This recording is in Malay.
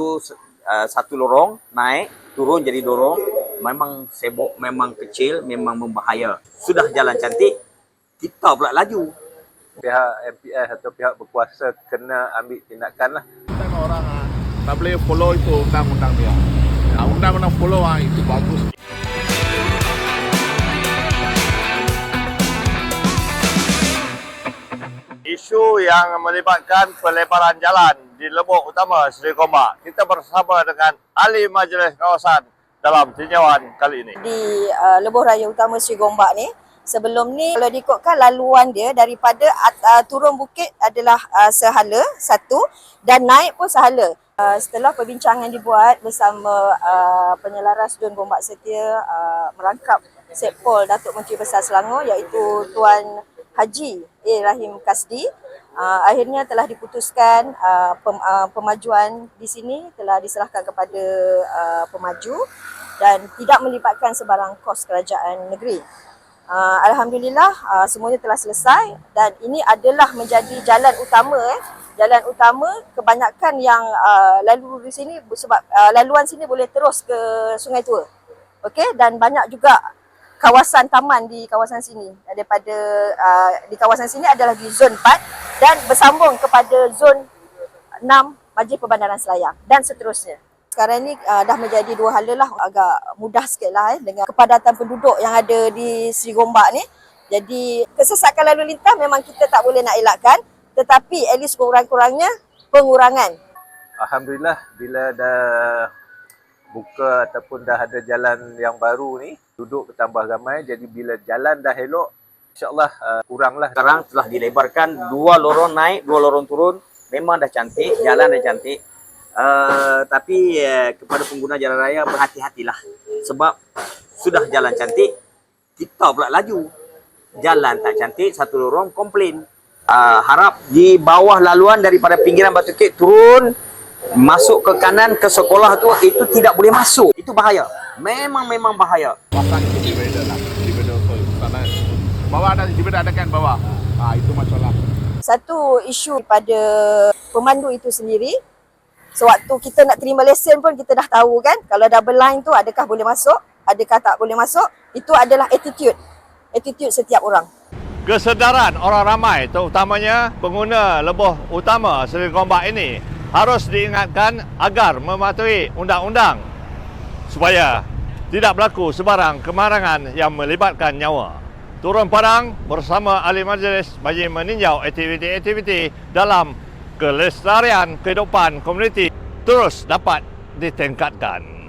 dulu uh, satu lorong naik turun jadi dorong memang sebok memang kecil memang membahaya sudah jalan cantik kita pula laju pihak MPS atau pihak berkuasa kena ambil tindakan lah. Kan orang ah, tak boleh follow itu undang-undang dia. Ah, undang-undang follow ah, itu bagus. Isu yang melibatkan pelebaran jalan di Lebok Utama Seri Gombak. Kita bersama dengan ahli majlis kawasan dalam tinjauan kali ini. di uh, Lebuh Raya Utama Sri Gombak ni sebelum ni kalau diikutkan laluan dia daripada uh, turun bukit adalah uh, sehala satu dan naik pun sehala. Uh, setelah perbincangan dibuat bersama uh, penyelaras Dun Gombak Setia uh, merangkap Sepol Datuk Menteri Besar Selangor iaitu Tuan Haji A. Rahim Kasdi uh, akhirnya telah diputuskan uh, pem, uh, pemajuan di sini telah diserahkan kepada uh, pemaju dan tidak melibatkan sebarang kos kerajaan negeri. Uh, Alhamdulillah uh, semuanya telah selesai dan ini adalah menjadi jalan utama eh. Jalan utama kebanyakan yang uh, lalu di sini sebab uh, laluan sini boleh terus ke Sungai Tua. Okey dan banyak juga kawasan taman di kawasan sini daripada uh, di kawasan sini adalah di zon 4 dan bersambung kepada zon 6 Majlis Perbandaran Selayar dan seterusnya. Sekarang ni uh, dah menjadi dua hala lah agak mudah sikit lah eh, dengan kepadatan penduduk yang ada di Seri Gombak ni. Jadi kesesakan lalu lintas memang kita tak boleh nak elakkan tetapi at least kurang-kurangnya pengurangan. Alhamdulillah bila dah buka ataupun dah ada jalan yang baru ni, duduk bertambah ramai. Jadi bila jalan dah elok, insyaAllah uh, kuranglah. sekarang telah dilebarkan dua lorong naik dua lorong turun. Memang dah cantik jalan dah cantik. Uh, tapi uh, kepada pengguna jalan raya berhati-hatilah. Sebab sudah jalan cantik kita pula laju. Jalan tak cantik satu lorong komplain. Uh, harap di bawah laluan daripada pinggiran Batu Kek turun masuk ke kanan ke sekolah tu itu tidak boleh masuk. Itu bahaya. Memang memang bahaya. Pasang lah. Bawah ada divider ada kan bawah. Ah itu masalah. Satu isu pada pemandu itu sendiri Sewaktu kita nak terima lesen pun kita dah tahu kan Kalau double line tu adakah boleh masuk Adakah tak boleh masuk Itu adalah attitude Attitude setiap orang kesedaran orang ramai terutamanya pengguna lebuh utama Seri Gombak ini harus diingatkan agar mematuhi undang-undang supaya tidak berlaku sebarang kemarangan yang melibatkan nyawa. Turun Padang bersama ahli majlis bagi meninjau aktiviti-aktiviti dalam kelestarian kehidupan komuniti terus dapat ditingkatkan.